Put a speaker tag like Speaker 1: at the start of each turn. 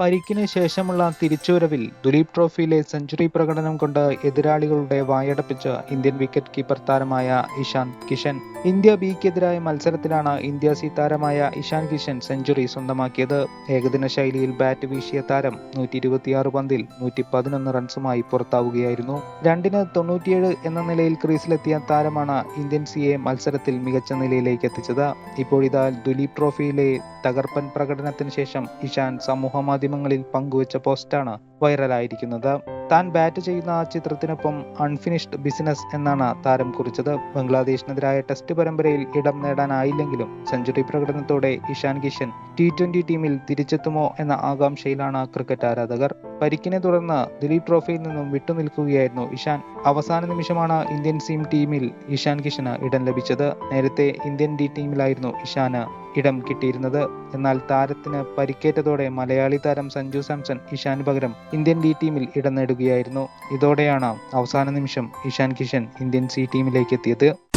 Speaker 1: പരിക്കിന് ശേഷമുള്ള തിരിച്ചുവരവിൽ ദുലീപ് ട്രോഫിയിലെ സെഞ്ചുറി പ്രകടനം കൊണ്ട് എതിരാളികളുടെ വായടപ്പിച്ച ഇന്ത്യൻ വിക്കറ്റ് കീപ്പർ താരമായ ഇഷാൻ കിഷൻ. ഇന്ത്യ ബിക്കെതിരായ മത്സരത്തിലാണ് ഇന്ത്യ സി താരമായ ഇഷാൻ കിഷൻ സെഞ്ചുറി സ്വന്തമാക്കിയത്. ഏകദിന ശൈലിയിൽ ബാറ്റ് വീശിയ താരം നൂറ്റി ഇരുപത്തിയാറ് പന്തിൽ നൂറ്റി പതിനൊന്ന് റൺസുമായി പുറത്താവുകയായിരുന്നു. രണ്ടിന് തൊണ്ണൂറ്റിയേഴ് എന്ന നിലയിൽ ക്രീസിലെത്തിയ താരമാണ് ഇന്ത്യൻ സിയെ മത്സരത്തിൽ മികച്ച നിലയിലേക്ക് എത്തിച്ചത്. ഇപ്പോഴിതാ ദുലീപ് ട്രോഫിയിലെ തകർപ്പൻ പ്രകടനത്തിന് ശേഷം ഇഷാൻ സമൂഹ മാധ്യമങ്ങളിൽ പങ്കുവച്ച പോസ്റ്റാണ് വൈറലായിരിക്കുന്നത്. താൻ ബാറ്റ് ചെയ്യുന്ന ആ ചിത്രത്തിനൊപ്പം അൺഫിനിഷ്ഡ് ബിസിനസ് എന്നാണ് താരം കുറിച്ചത്. ബംഗ്ലാദേശിനെതിരായ ടെസ്റ്റ് പരമ്പരയിൽ ഇടം നേടാനായില്ലെങ്കിലും സെഞ്ചുറി പ്രകടനത്തോടെ ഇഷാൻ കിഷൻ ടി ട്വന്റി ടീമിൽ തിരിച്ചെത്തുമോ എന്ന ആകാംക്ഷയിലാണ് ക്രിക്കറ്റ് ആരാധകർ. പരിക്കിനെ തുടർന്ന് ദിലീപ് ട്രോഫിയിൽ നിന്നും വിട്ടുനിൽക്കുകയായിരുന്നു ഇഷാൻ. അവസാന നിമിഷമാണ് ഇന്ത്യൻ സീം ടീമിൽ ഇഷാൻ കിഷന് ഇടം ലഭിച്ചത്. നേരത്തെ ഇന്ത്യൻ ഡി ടീമിലായിരുന്നു ഇഷാന് ഇടം കിട്ടിയിരുന്നത്. എന്നാൽ താരത്തിന് പരിക്കേറ്റതോടെ മലയാളി താരം സഞ്ജു സാംസൺ ഇഷാന് പകരം ഇന്ത്യൻ ഡി ടീമിൽ ഇടം നേടുകയായിരുന്നു. ഇതോടെയാണ് അവസാന നിമിഷം ഇഷാൻ കിഷൻ ഇന്ത്യൻ സി ടീമിലേക്ക് എത്തിയത്.